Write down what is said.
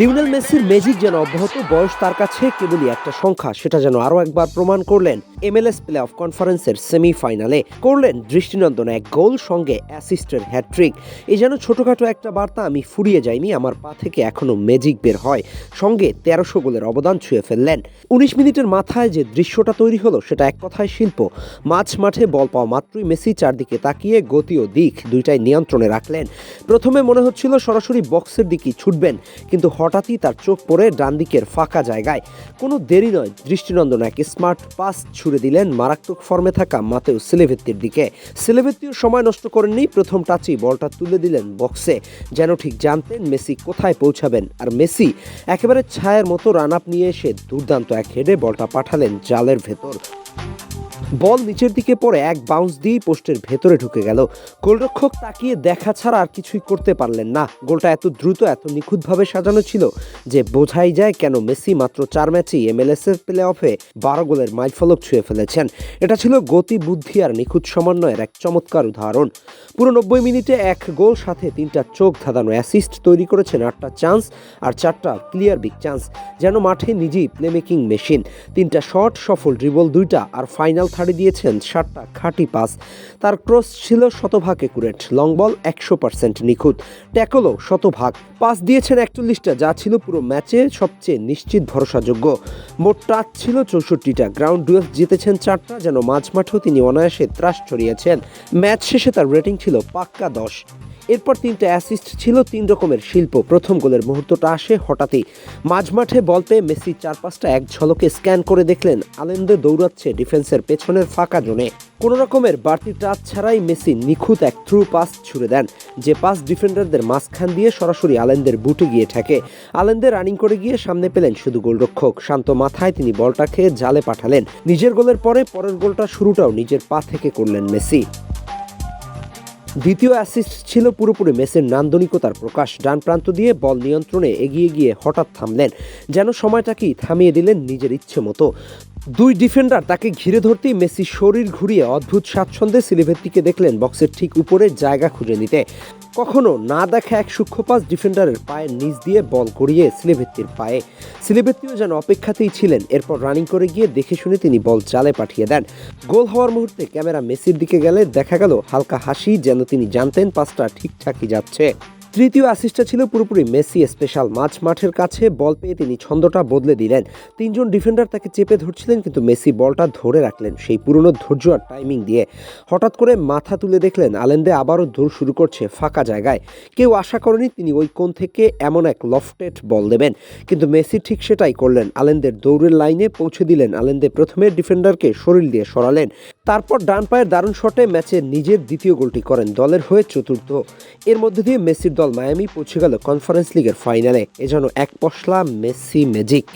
Lionel মেসির magic যেন অব্যাহত, বয়স তার কাছে কেবলই একটা সংখ্যা। সেটা যেন আরও একবার প্রমাণ করলেন এমএলএস প্লে অফ কনফারেন্সের সেমিফাইনালে। করলেন দৃষ্টিনন্দন এক গোল, সঙ্গে অ্যাসিস্টের হ্যাট্রিক এই যেন ছোটোখাটো একটা বার্তা, আমি ফুরিয়ে যাইনি, আমার পা থেকে এখনও ম্যাজিক বের হয়। সঙ্গে তেরোশো গোলের অবদান ছুঁয়ে ফেললেন। উনিশ মিনিটের মাথায় যে দৃশ্যটা তৈরি হলো, সেটা এক কথায় শিল্প। মাঝ মাঠে বল পাওয়া মাত্রই মেসি চারদিকে তাকিয়ে গতি ও দিক দুইটাই নিয়ন্ত্রণে রাখলেন। প্রথমে মনে হচ্ছিল সরাসরি বক্সের দিকেই ছুটবেন, কিন্তু হঠাৎই তার চোখ পড়ে ডান দিকের ফাঁকা জায়গায়। কোনো দেরি নয়, দৃষ্টিনন্দন এক স্মার্ট পাস ছুড়ে দিলেন মারাত্মক ফর্মে থাকা মাতেও সিলেভেত্তির দিকে। সিলেভেত্তিও সময় নষ্ট করেননি, প্রথম টাচই বলটা তুলে দিলেন বক্সে। যেন ঠিক জানতেন মেসি কোথায় পৌঁছাবেন, আর মেসি একেবারে ছায়ের মতো রান আপ নিয়ে এসে দুর্দান্ত এক হেডে বলটা পাঠালেন জালের ভেতর। বল নিচের দিকে পড়ে এক বাউন্স দিয়ে পোস্টের ভেতরে ঢুকে গেল। গোলরক্ষক তাকিয়ে দেখা ছাড়া আর কিছুই করতে পারলেন না। গোলটা এত দ্রুত, এত নিখুঁতভাবে সাজানো ছিল যে বোঝাই যায় কেন মেসি মাত্র চার ম্যাচেই এমএলএস এর প্লে অফে বারো গোলের মাইলফলক ছুঁয়ে ফেলেছেন। এটা ছিল গতি, বুদ্ধি আর নিখুঁত সমন্বয়ের এক চমৎকার উদাহরণ। পুরো নব্বই মিনিটে এক গোল, সাথে তিনটা চোখ, ধাঁধানো অ্যাসিস্ট তৈরি করেছেন আটটা চান্স আর চারটা ক্লিয়ার বিগ চান্স যেন মাঠে নিজেই প্লেমেকিং মেশিন তিনটা শট সফল ড্রিবল দুইটা আর ফাইনাল থার্ডে দিয়েছেন সাতটা খাঁটি পাস। তার ক্রস ছিল শতভাগ একুরেট। লং বল একশো পার্সেন্ট নিখুঁত। ট্যাকলও শতভাগ। পাস দিয়েছেন একচল্লিশটা, যা ছিল পুরো ম্যাচে সবচেয়ে নিশ্চিত ভরসাযোগ্য। মোট টাচ ছিল চৌষট্টিটা। গ্রাউন্ড ডুয়েলস জিতেছেন চারটা, যেন মাঝ মাঠেও তিনি অনায়াসে ত্রাস ছড়িয়েছেন। ম্যাচ শেষে তার রেটিং ছিল পাক্কা দশ। এরপর তিনটা অ্যাসিস্ট ছিল তিন রকমের শিল্প। প্রথম গোলের মুহূর্তটা আসে হঠাৎই। মাঝ মাঠে বল পেয়ে মেসি চার পাঁচটা এক ঝলকে স্ক্যান করে দেখলেন, আলেন্দে দৌড়াচ্ছে ডিফেন্সের পেছনের ফাঁকা জোনে। কোনো রকমের বাড়তি টাচ ছাড়াই মেসি নিখুঁত এক থ্রু পাস ছুড়ে দেন, যে পাস ডিফেন্ডারদের মাঝখান দিয়ে সরাসরি আলেন্দের বুটে গিয়ে ঠেকে। আলেন্দে রানিং করে গিয়ে সামনে পেলেন শুধু গোলরক্ষক। শান্ত মাথায় তিনি বলটা খেয়ে জালে পাঠালেন। নিজের গোলের পরে পরের গোলটা শুরুটাও নিজের পা থেকে করলেন মেসি। দ্বিতীয় অ্যাসিস্ট ছিল পুরোপুরি মেসের নান্দনিকতার প্রকাশ। ডান প্রান্ত দিয়ে বল নিয়ন্ত্রণে এগিয়ে গিয়ে হঠাৎ থামলেন, যেন সময়টাকেই থামিয়ে দিলেন নিজের ইচ্ছে মতো। দুই ডিফেন্ডার তাকে ঘিরে ধরতেই মেসি শরীর ঘুরিয়ে অদ্ভুত স্বাচ্ছন্দ্যে সিলিভেত্তিকে দেখলেন বক্সের ঠিক উপরে জায়গা খুঁজে নিতে। কখনো না দেখা এক সূক্ষ্মপাস ডিফেন্ডারের পায়ের নিচ দিয়ে বল গড়িয়ে সিলেভেত্তির পায়ে। সিলেভেত্তিও যেন অপেক্ষাতেই ছিলেন, এরপর রানিং করে গিয়ে দেখে শুনে তিনি বল জালে পাঠিয়ে দেন। গোল হওয়ার মুহূর্তে ক্যামেরা মেসির দিকে গেলে দেখা গেল, হালকা হাসি যেন তিনি জানতেন পাসটা ঠিকঠাকই যাচ্ছে। তৃতীয় অ্যাসিস্টটা ছিল পুরোপুরি মেসি। স্পেশাল মাঝ মাঠের কাছে বল পেয়ে তিনি ছন্দটা বদলে দিলেন। তিনজন ডিফেন্ডার তাকে চেপে ধরছিলেন, কিন্তু মেসি বলটা ধরে রাখলেন সেই পুরনো ধৈর্য আর টাইমিং দিয়ে। হঠাৎ করে মাথা তুলে দেখলেন, আলেন্দে আবারও দৌড় শুরু করছে ফাঁকা জায়গায়। কেউ আশা করেনি তিনি ওই কোণ থেকে এমন এক লফটেড বল দেবেন, কিন্তু মেসি ঠিক সেটাই করলেন। আলেন্দের দৌড়ের লাইনে পৌঁছে দিলেন। আলেন্দে প্রথমে ডিফেন্ডারকে শরীর দিয়ে সরালেন। তারপর ডান পায়ের দারুণ শটে ম্যাচে নিজের দ্বিতীয় গোলটি করেন দলের হয়ে চতুর্থ। এর মধ্যে দিয়ে মেসির দল মায়ামি পৌঁছে গেল কনফারেন্স লিগের ফাইনালে। এ যেন এক পশলা মেসি ম্যাজিক।